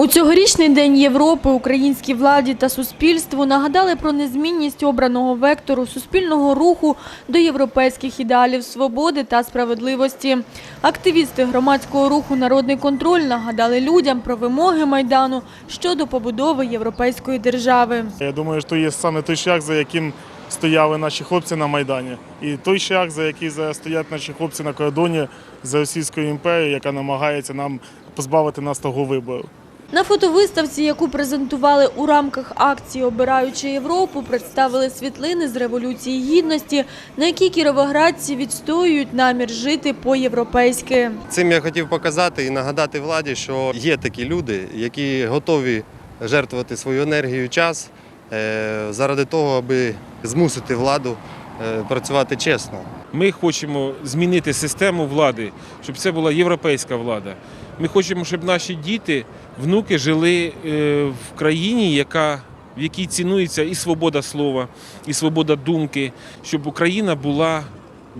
У цьогорічний день Європи українській владі та суспільству нагадали про незмінність обраного вектору суспільного руху до європейських ідеалів свободи та справедливості. Активісти громадського руху Народний контроль нагадали людям про вимоги майдану щодо побудови європейської держави. Я думаю, що є саме той шлях, за яким стояли наші хлопці на Майдані. І той шлях, за який стоять наші хлопці на кордоні з Російською імперією, яка намагається нам позбавити нас того вибору. На фотовиставці, яку презентували у рамках акції Обираючи Європу, представили світлини з Революції Гідності, на якій кіровоградці відстоюють намір жити по-європейськи. Цим я хотів показати і нагадати владі, що є такі люди, які готові жертвувати свою енергію і час е, заради того, аби змусити владу е, працювати чесно. Ми хочемо змінити систему влади, щоб це була європейська влада. Ми хочемо, щоб наші діти, внуки жили е, в країні, яка, в якій цінується і свобода слова, і свобода думки, щоб Україна була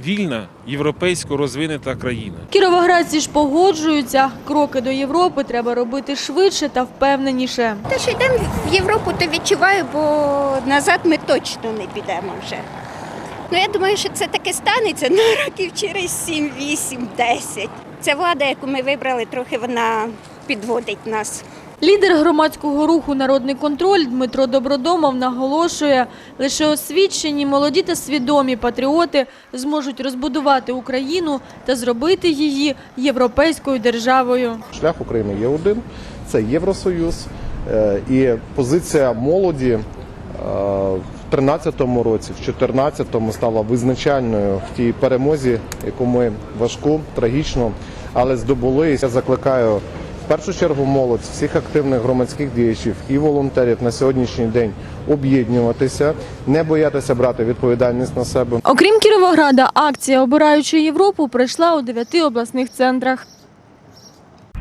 вільна, європейсько розвинена країна. Кіровоградці ж погоджуються, кроки до Європи треба робити швидше та впевненіше. Те, що йдемо в Європу, то відчуваю, бо назад ми точно не підемо вже. Ну я думаю, що це таке станеться ну, років через 7, 8, 10. Ця влада, яку ми вибрали, трохи вона підводить нас. Лідер громадського руху Народний контроль Дмитро Добродомов наголошує, лише освічені, молоді та свідомі патріоти зможуть розбудувати Україну та зробити її європейською державою. Шлях України є один це Євросоюз. Е, І позиція молоді е, в 13-му році, в 14-му стала визначальною в тій перемозі, яку ми важку, трагічно, але здобули. Я закликаю в першу чергу молодь, всіх активних громадських діячів і волонтерів на сьогоднішній день об'єднуватися, не боятися брати відповідальність на себе. Окрім Кіровограда, акція Обираючи Європу пройшла у дев'яти обласних центрах.